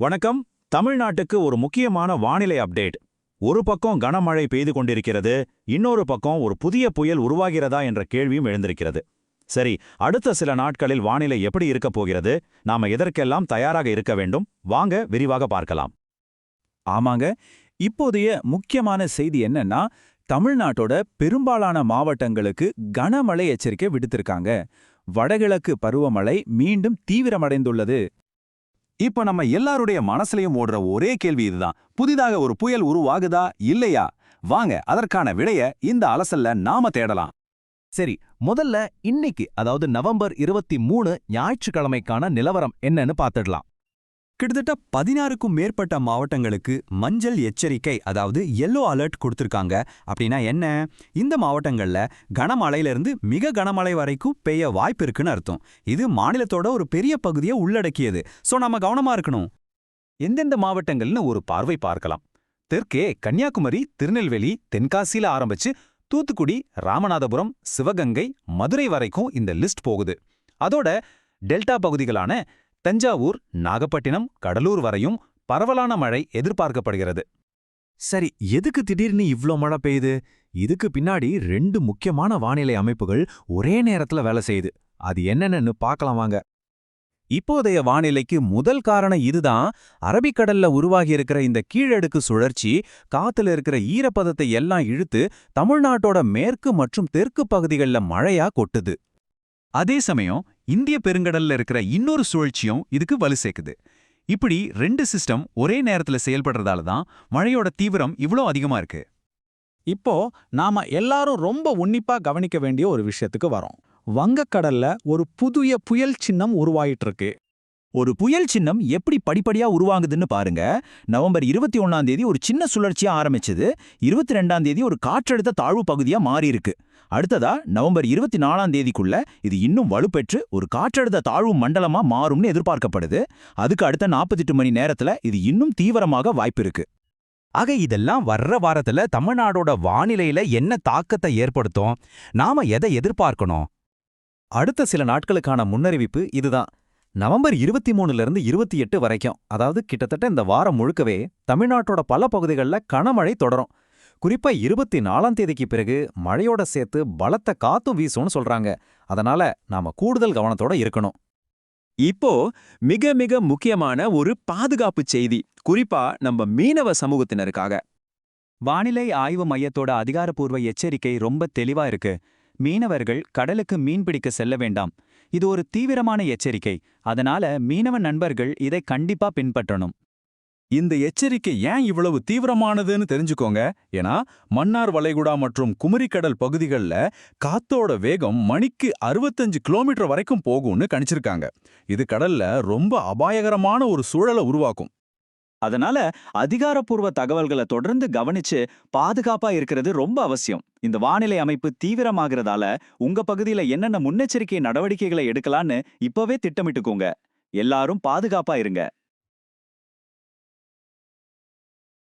வணக்கம். தமிழ்நாட்டுக்கு ஒரு முக்கியமான வானிலை அப்டேட். ஒரு பக்கம் கனமழை பெய்து கொண்டிருக்கிறது இன்னொரு பக்கம் ஒரு புதிய புயல் உருவாகிறதா என்ற கேள்வியும் எழுந்திருக்கிறது. சரி அடுத்த சில நாட்களில் வானிலை எப்படி இருக்கப் போகிறது? நாம எதற்கெல்லாம் தயாராக இருக்க வேண்டும்? வாங்க விரிவாக பார்க்கலாம். ஆமாங்க இப்போதைய முக்கியமான செய்தி என்னன்னா தமிழ்நாட்டோட பெரும்பாலான மாவட்டங்களுக்கு கனமழை எச்சரிக்கை விடுத்திருக்காங்க. வடகிழக்கு பருவமழை மீண்டும் தீவிரமடைந்துள்ளது. இப்ப நம்ம எல்லாருடைய மனசுலயும் ஓடுற ஒரே கேள்வி இதுதான். புதிதாக ஒரு புயல் உருவாகுதா இல்லையா? வாங்க அதற்கான விடைய இந்த அலசல்ல நாம தேடலாம். சரி முதல்ல இன்னைக்கு அதாவது நவம்பர் இருபத்தி மூணு ஞாயிற்றுக்கிழமைக்கான நிலவரம் என்னன்னு பார்த்துடலாம். கிட்டத்தட்ட பதினாறுக்கும் மேற்பட்ட மாவட்டங்களுக்கு மஞ்சள் எச்சரிக்கை அதாவது எல்லோ அலர்ட் கொடுத்திருக்காங்க. அப்படின்னா என்ன? இந்த மாவட்டங்கள்ல கனமழையிலிருந்து மிக கனமழை வரைக்கும் பெய்ய வாய்ப்பு இருக்குன்னு அர்த்தம். இது மாநிலத்தோட ஒரு பெரிய பகுதியை உள்ளடக்கியது. சோ நம்ம கவனமா இருக்கணும். எந்தெந்த மாவட்டங்கள்னு ஒரு பார்வை பார்க்கலாம். தெற்கே கன்னியாகுமரி திருநெல்வேலி தென்காசியில் ஆரம்பிச்சு தூத்துக்குடி ராமநாதபுரம் சிவகங்கை மதுரை வரைக்கும் இந்த லிஸ்ட் போகுது. அதோட டெல்டா பகுதிகளான தஞ்சாவூர் நாகப்பட்டினம் கடலூர் வரையும் பரவலான மழை எதிர்பார்க்கப்படுகிறது. சரி எதுக்கு திடீர்னு இவ்ளோ மழை பெய்யுது? இதுக்கு பின்னாடி ரெண்டு முக்கியமான வானிலை அமைப்புகள் ஒரே நேரத்துல வேலை செய்யுது. அது என்னென்னு பார்க்கலாம் வாங்க. இப்போதைய வானிலைக்கு முதல் காரணம் இதுதான். அரபிக்கடல்ல உருவாகியிருக்கிற இந்த கீழடுக்கு சுழற்சி காத்துல இருக்கிற ஈரப்பதத்தை எல்லாம் இழுத்து தமிழ்நாட்டோட மேற்கு மற்றும் தெற்கு பகுதிகளில் மழையா கொட்டுது. அதே சமயம் இந்திய பெருங்கடல்ல இருக்கிற இன்னொரு சுழற்சியும் இதுக்கு வலு சேர்க்குது. இப்படி ரெண்டு சிஸ்டம் ஒரே நேரத்துல செயல்படுறதால தான் மழையோட தீவிரம் இவ்ளோ அதிகமா இருக்கு. இப்போ நாம எல்லாரும் ரொம்ப உன்னிப்பா கவனிக்க வேண்டிய ஒரு விஷயத்துக்கு வரோம். வங்கக்கடல்ல ஒரு புதிய புயல் சின்னம் உருவாயிட்டு இருக்கு. ஒரு புயல் சின்னம் எப்படி படிப்படியா உருவாகுதுன்னு பாருங்க. நவம்பர் இருபத்தி ஒன்னாம் தேதி ஒரு சின்ன சுழற்சியா ஆரம்பிச்சது. இருபத்தி ரெண்டாம் தேதி ஒரு காற்றழுத்த தாழ்வு பகுதியா மாறி இருக்கு அடுத்ததா நவம்பர் இருபத்தி நாலாம் தேதிக்குள்ள இது இன்னும் வலுப்பெற்று ஒரு காற்றழுத்த தாழ்வு மண்டலமா மாறும்னு எதிர்பார்க்கப்படுது. அதுக்கு அடுத்த 48 மணி நேரத்துல இது இன்னும் தீவிரமாக வாய்ப்பு இருக்கு ஆக இதெல்லாம் வர்ற வாரத்துல தமிழ்நாடோட வானிலையில என்ன தாக்கத்தை ஏற்படுத்தும்? நாம எதை எதிர்பார்க்கணும்? அடுத்த சில நாட்களுக்கான முன்னறிவிப்பு இதுதான். நவம்பர் இருபத்தி மூணுல இருந்து இருபத்தி எட்டு வரைக்கும் அதாவது கிட்டத்தட்ட இந்த வாரம் முழுக்கவே தமிழ்நாட்டோட பல பகுதிகளில் கனமழை தொடரும். குறிப்பா இருபத்தி நாலாம் தேதிக்கு பிறகு மழையோட சேர்த்து பலத்த காத்தும் வீசும்னு சொல்றாங்க. அதனால நாம கூடுதல் கவனத்தோட இருக்கணும். இப்போ மிக மிக முக்கியமான ஒரு பாதுகாப்பு செய்தி குறிப்பா நம்ம மீனவ சமூகத்தினருக்காக. வானிலை ஆய்வு மையத்தோட அதிகாரப்பூர்வ எச்சரிக்கை ரொம்ப தெளிவா இருக்கு. மீனவர்கள் கடலுக்கு மீன்பிடிக்க செல்ல வேண்டாம். இது ஒரு தீவிரமான எச்சரிக்கை. அதனால மீனவ நண்பர்கள் இதை கண்டிப்பா பின்பற்றணும். இந்த எச்சரிக்கை ஏன் இவ்வளவு தீவிரமானதுன்னு தெரிஞ்சுக்கோங்க. ஏன்னா மன்னார் வளைகுடா மற்றும் குமரிக்கடல் பகுதிகளில் காத்தோட வேகம் மணிக்கு 65 கிலோமீட்டர் வரைக்கும் போகும்னு கணிச்சிருக்காங்க. இது கடல்ல ரொம்ப அபாயகரமான ஒரு சூழலை உருவாக்கும். அதனால அதிகாரப்பூர்வ தகவல்களை தொடர்ந்து கவனிச்சு பாதுகாப்பா இருக்கிறது ரொம்ப அவசியம். இந்த வானிலை அமைப்பு தீவிரமாகிறதால உங்க பகுதியில என்னென்ன முன்னெச்சரிக்கை நடவடிக்கைகளை எடுக்கலான்னு இப்பவே திட்டமிட்டுக்கோங்க. எல்லாரும் பாதுகாப்பா இருங்க.